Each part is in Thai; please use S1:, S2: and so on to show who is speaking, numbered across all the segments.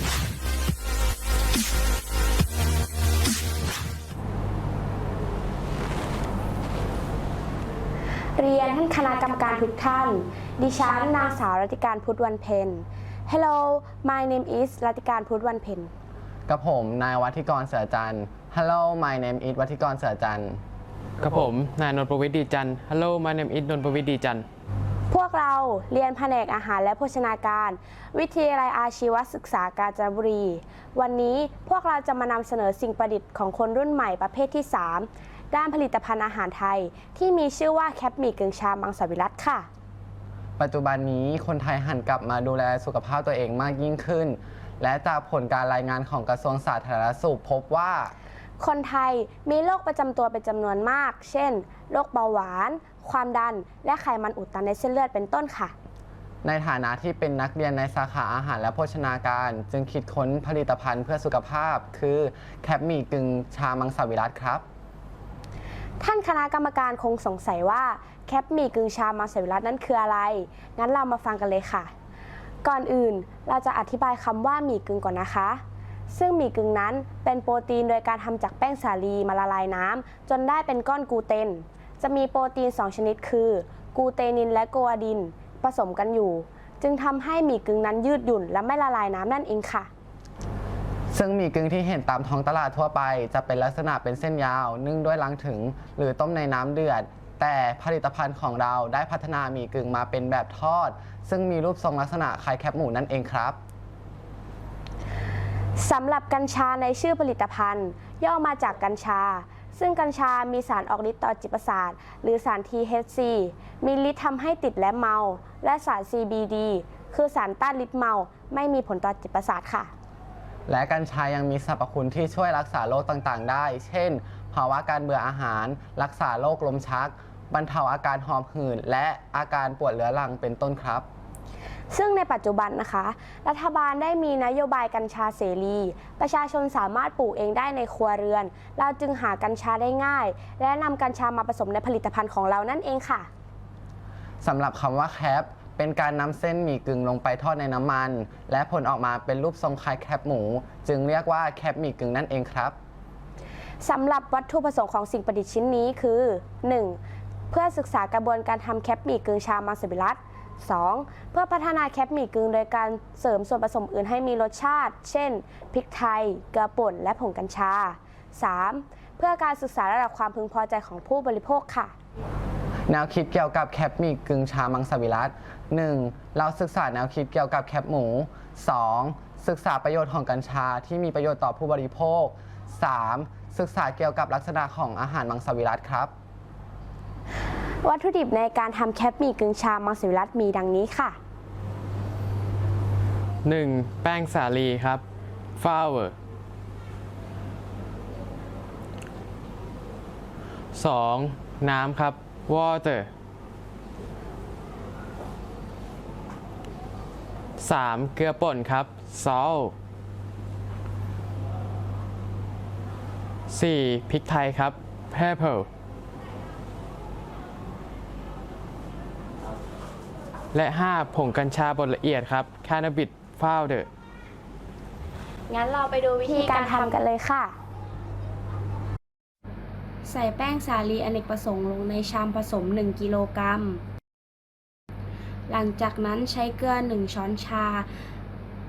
S1: เรียนท่านคณะกรรมการทุกท่าน ดิฉันนางสาวรัติการพุทธวันเพ็ญ Hello my name is รัติการพุทธวันเพ็ญ
S2: กับผมนายวัฒิกรเสือจันทร์ Hello my name is วัฒิกรเสือจันทร์
S3: กับผม นายนนท์ประวิทย์ดีจันทร์ Hello my name is นนท์ประวิทย์ดีจันทร์
S1: พ วกเราเรียนแผนกอาหารและโภชนาการ วิทยาลัยอาชีวศึกษากาญจนบุรี วันนี้พวกเราจะมานำเสนอสิ่งประดิษฐ์ของคนรุ่นใหม่ประเภทที่ 3 ด้านผลิตภัณฑ์อาหารไทย ที่มีชื่อว่าแคปหมี่กึ่งชามังสวิรัตค่ะ
S2: ปัจจุบันนี้คนไทยหันกลับมาดูแลสุขภาพตัวเองมากยิ่งขึ้น และจากผลการรายงานของกระทรวงสาธารณสุขพบว่า
S1: คนไทยมีโรคประจำตัวเป็นจำนวนมาก เช่น โรคเบาหวาน ความดัน และไขมันอุดตันในเส้นเลือดเป็นต้นค่ะ
S2: ในฐานะที่เป็นนักเรียนในสาขาอาหารและโภชนาการ จึงคิดค้นผลิตภัณฑ์เพื่อสุขภาพ คือแคปหมี่กึ่งชามังสวิรัตครับ
S1: ท่านคณะกรรมการคงสงสัยว่าแคปหมี่กึ่งชามมังสวิรัตนั้นคืออะไร งั้นเรามาฟังกันเลยค่ะ ก่อนอื่นเราจะอธิบายคำว่าหมี่กึ่งก่อนนะคะ ซึ่งหมี่กึ่งนั้นเป็นโปรตีนโดยการทำจากแป้งสาลีมาละลายน้ำจนได้เป็นก้อนกูเตน จะมีโปรตีน 2 ชนิดคือ กูเตนินและโกอาดิน ผสมกันอยู่ จึงทำให้หมี่กึ่งนั้นยืดหยุ่นและไม่ละลายน้ำนั่นเองค่ะ
S2: ซึ่งหมี่กึ่งที่เห็นตามท้องตลาดทั่วไป จะเป็นลักษณะเป็นเส้นยาว นึ่งด้วยลังถึง หรือต้มในน้ำเดือดแต่ผลิตภัณฑ์ของเราได้พัฒนาหมี่กึ่งมาเป็นแบบทอด ซึ่งมีรูปทรงลักษณะคล้ายแคบหมูนั่นเองครับ
S1: สำหรับกัญชาในชื่อผลิตภัณฑ์ ย่อมาจากกัญชา ซึ่งกัญชามีสารออกฤทธิ์ต่อจิตประสาท หรือสาร THC มีฤทธิ์ทำให้ติดและเมา และสาร CBD คือสารต้านฤทธิ์เมา ไม่มีผลต่อจิตประสาทค่ะ
S2: และกัญชายังมีสรรพคุณที่ช่วยรักษาโรคต่างๆ ได้ เช่น ภาวะการเบื่ออาหาร รักษาโรคลมชัก บรรเทาอาการหอบหืดและอาการปวดเรื้อรังเป็นต้นครับ
S1: ซึ่งในปัจจุบันนะคะ รัฐบาลได้มีนโยบายกัญชาเสรี ประชาชนสามารถปลูกเองได้ในครัวเรือน เราจึงหากัญชาได้ง่าย และนำกัญชามาผสมในผลิตภัณฑ์ของเรานั่นเองค่ะ
S2: สำหรับคำว่าแคปเป็นการนำเส้นหมี่กึ่งลงไปทอดในน้ำมัน และผลออกมาเป็นรูปทรงคล้ายแคปหมู จึงเรียกว่าแคปหมี่กึ่งนั่นเองครับ
S1: สำหรับวัตถุประสงค์ของสิ่งประดิษฐ์ชิ้นนี้คือ 1. เพื่อศึกษากระบวนการทำแคปหมี่กึ่งชามังสวิรัต 2. เพื่อพัฒนาแคปหมี่กึ่งโดยการเสริมส่วนผสมอื่นให้มีรสชาติ เช่น พริกไทย เกลือป่น และผงกัญชา 3. เพื่อการศึกษาระดับความพึงพอใจของผู้บริโภคค่ะ
S2: แนวคิดเกี่ยวกับแคปหมี่กึ่งชามังสวิรัต 1. เราศึกษาแนวคิดเกี่ยวกับแคปหมู 2. ศึกษาประโยชน์ของกัญชาที่มีประโยชน์ต่อผู้บริโภค 3. ศึกษาเกี่ยวกับลักษณะของอาหารมังสวิรัตครับ
S1: วัตถุดิบในการทำแคปหมี่กึ่งชามังสวิรัตมีดังนี้ค่ะ
S3: 1. แป้งสาลีครับ flour 2. น้ำครับ water 3. เกลือป่นครับ salt 4. พริกไทยครับ pepper และ 5. ผงกัญชาบดละเอียดครับ cannabis powder
S1: งั้นเราไปดูวิธีการทำกันเลยค่ะ ใส่แป้งสาลีอเนกประสงค์ลงในชามผสม 1 กิโลกรัม หลังจากนั้นใช้เกลือ 1 ช้อนชา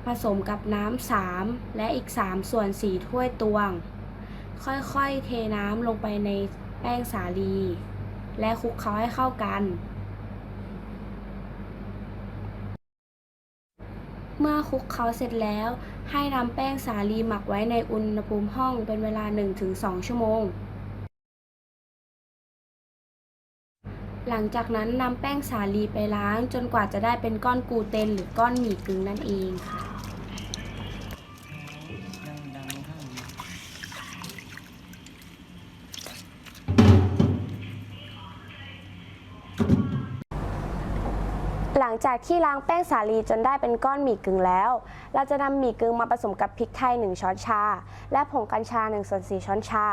S1: ผสมกับน้ำ 3 และอีก 3 ส่วน 4 ถ้วยตวง ค่อยๆ เทน้ำลงไปในแป้งสาลี และคลุกเคล้าให้เข้ากัน เมื่อคลุกเคล้าเสร็จแล้ว ให้นำแป้งสาลีหมักไว้ในอุณหภูมิห้องเป็นเวลา 1-2 ชั่วโมง หลังจากนั้นนำแป้งสาลีไปล้างจนกว่าจะได้เป็นก้อนกูเตนหรือก้อนหมี่กึ่งนั่นเองค่ะ ลังจากที่ล้างแป้งสาลีจนได้เป็นก้อนหมี่กึ่งแล้ว เราจะนำหมี่กึ่งมาผสมกับพริกไทย 1 ช้อนชา และผงกัญชา1ส่วน4ช้อนชา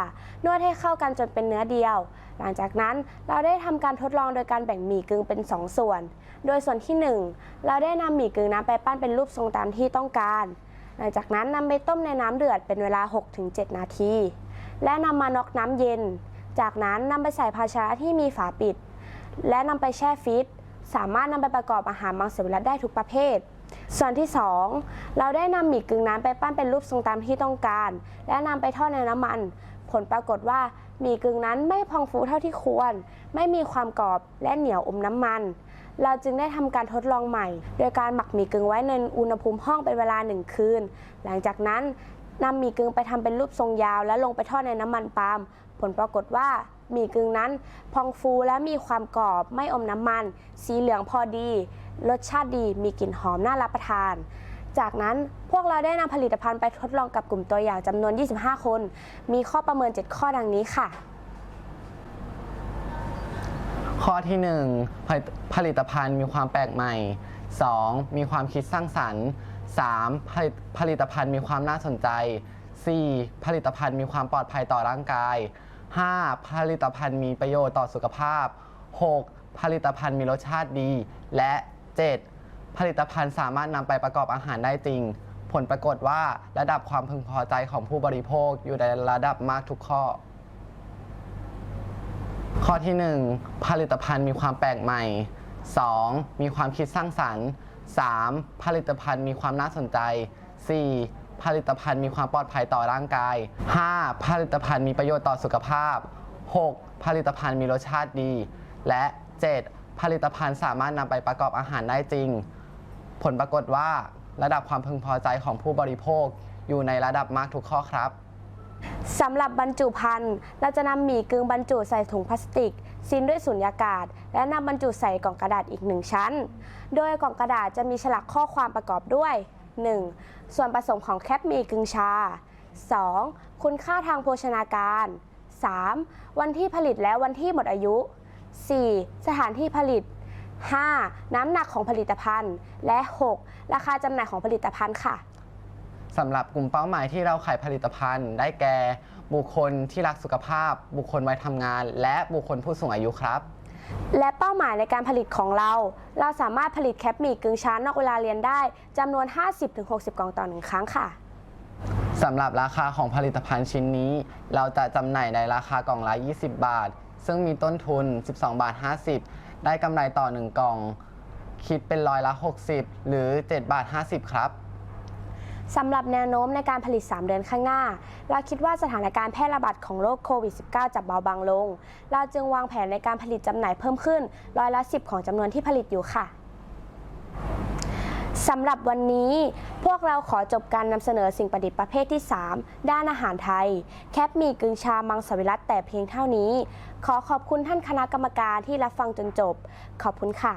S1: นวดให้เข้ากันจนเป็นเนื้อเดียว หลังจากนั้นเราได้ทำการทดลองโดยการแบ่งหมี่กึ่งเป็น 2 ส่วน โดยส่วนที่ 1 เราได้นำหมี่กึ่งน้ำไปปั้นเป็นรูปทรงตามที่ต้องการ หลังจากนั้นนำไปต้มในน้ำเดือดเป็นเวลา 6-7 นาที และนำมาน็อกน้ำเย็น จากนั้นนำไปใส่ภาชนะที่มีฝาปิด และนำไปแช่ฟรีซ สามารถนำไปประกอบอาหารมังสวิรัตได้ทุกประเภท ส่วนที่ 2 เราได้นำหมี่กึ่งน้ำไปปั้นเป็นรูปทรงตามที่ต้องการ และนำไปทอดในน้ำมัน ผลปรากฏว่าหมี่กึ่งนั้นไม่พองฟูเท่าที่ควร ไม่มีความกรอบและเหนียวอมน้ำมัน เราจึงได้ทำการทดลองใหม่ โดยการหมักหมี่กึ่งไว้ในอุณหภูมิห้องเป็นเวลาหนึ่งคืน หลังจากนั้นนำหมี่กึ่งไปทำเป็นรูปทรงยาว และลงไปทอดในน้ำมันปาล์มผลปรากฏว่า หมี่กึ่งนั้น พองฟูและมีความกรอบไม่อมน้ำมัน สีเหลืองพอดี รสชาติดีมีกลิ่นหอมน่ารับประทาน จากนั้นพวกเราได้นำผลิตภัณฑ์ไปทดลองกับกลุ่มตัวอย่างจำนวน 25 คน มีข้อประเมิน 7 ข้อดังนี้ค่ะ
S2: ข้อที่ 1 ผลิตผลิตภัณฑ์มีความแปลกใหม่ 2. มีความคิดสร้างสรรค์ 3. ผลิตผลิตภัณฑ์มีความน่าสนใจ 4. ผลิตภัณฑ์มีความปลอดภัยต่อร่างกาย 5. ผลิตภัณฑ์มีประโยชน์ต่อสุขภาพ 6. ผลิตภัณฑ์มีรสชาติดี และ 7. ผลิตภัณฑ์สามารถนำไปประกอบอาหารได้จริง ผลปรากฏว่าระดับความพึงพอใจของผู้บริโภคอยู่ในระดับมากทุกข้อ ข้อที่ 1 ผลิตภัณฑ์มีความแปลกใหม่ 2. มีความคิดสร้างสรรค์ 3. ผลิตภัณฑ์มีความน่าสนใจ 4. ผลิตภัณฑ์มีความปลอดภัยต่อร่างกาย 5. ผลิตภัณฑ์มีประโยชน์ต่อสุขภาพ 6. ผลิตภัณฑ์มีรสชาติดี และ 7. ผลิตภัณฑ์สามารถนำไปประกอบอาหารได้จริง ผลปรากฏว่าระดับความพึงพอใจของผู้บริโภค อยู่ในระดับมากทุกข้อครับ
S1: สำหรับบรรจุภัณฑ์เราจะนำหมี่กึ่งบรรจุใส่ถุงพลาสติกซีนด้วยสุญญากาศ และนำบรรจุใส่กล่องกระดาษอีกหนึ่งชั้น โดยกล่องกระดาษจะมีฉลากข้อความประกอบด้วย 1. ส่วนผสมของแคปหมี่กึ่งชา 2. คุณค่าทางโภชนาการ 3. วันที่ผลิตและวันที่หมดอายุ 4. สถานที่ผลิต 5. น้ำหนักของผลิตภัณฑ์ และ 6. ราคาจำหน่ายของผลิตภัณฑ์ค่ะ
S2: สำหรับกลุ่มเป้าหมายที่เราขายผลิตภัณฑ์ ได้แก่ บุคคลที่รักสุขภาพ บุคคลวัยทำงาน และบุคคลผู้สูงอายุครับ
S1: และเป้าหมายในการผลิตของเรา เราสามารถผลิตแคปหมี่กึ่งช้านอกเวลาเรียนได้จำนวน 50-60 กล่องต่อหนึ่งครั้งค่ะ
S2: สำหรับราคาของผลิตภัณฑ์ชิ้นนี้ เราจะจำหน่ายในราคากล่องละ 20 บาท ซึ่งมีต้นทุน 12 บาท 50 ได้กำไรต่อ 1 กล่อง คิดเป็นร้อยละ 60 หรือ 7 บาท 50 ครับ
S1: สำหรับแนวโน้มในการผลิต 3 เดือนข้างหน้า เราคิดว่าสถานการณ์แพร่ระบาดของโรคโควิด -19 จะเบาบางลง เราจึงวางแผนในการผลิตจำหน่ายเพิ่มขึ้นร้อยละ 10 ของจำนวนที่ผลิตอยู่ค่ะสำหรับวันนี้พวกเราขอจบการนำเสนอสิ่งประดิษฐ์ประเภทที่ 3 ด้านอาหารไทย แคปมีกึ่งชามังสวิรัตแต่เพียงเท่านี้ ขอขอบคุณท่านคณะกรรมการที่รับฟังจนจบ ขอบคุณค่ะ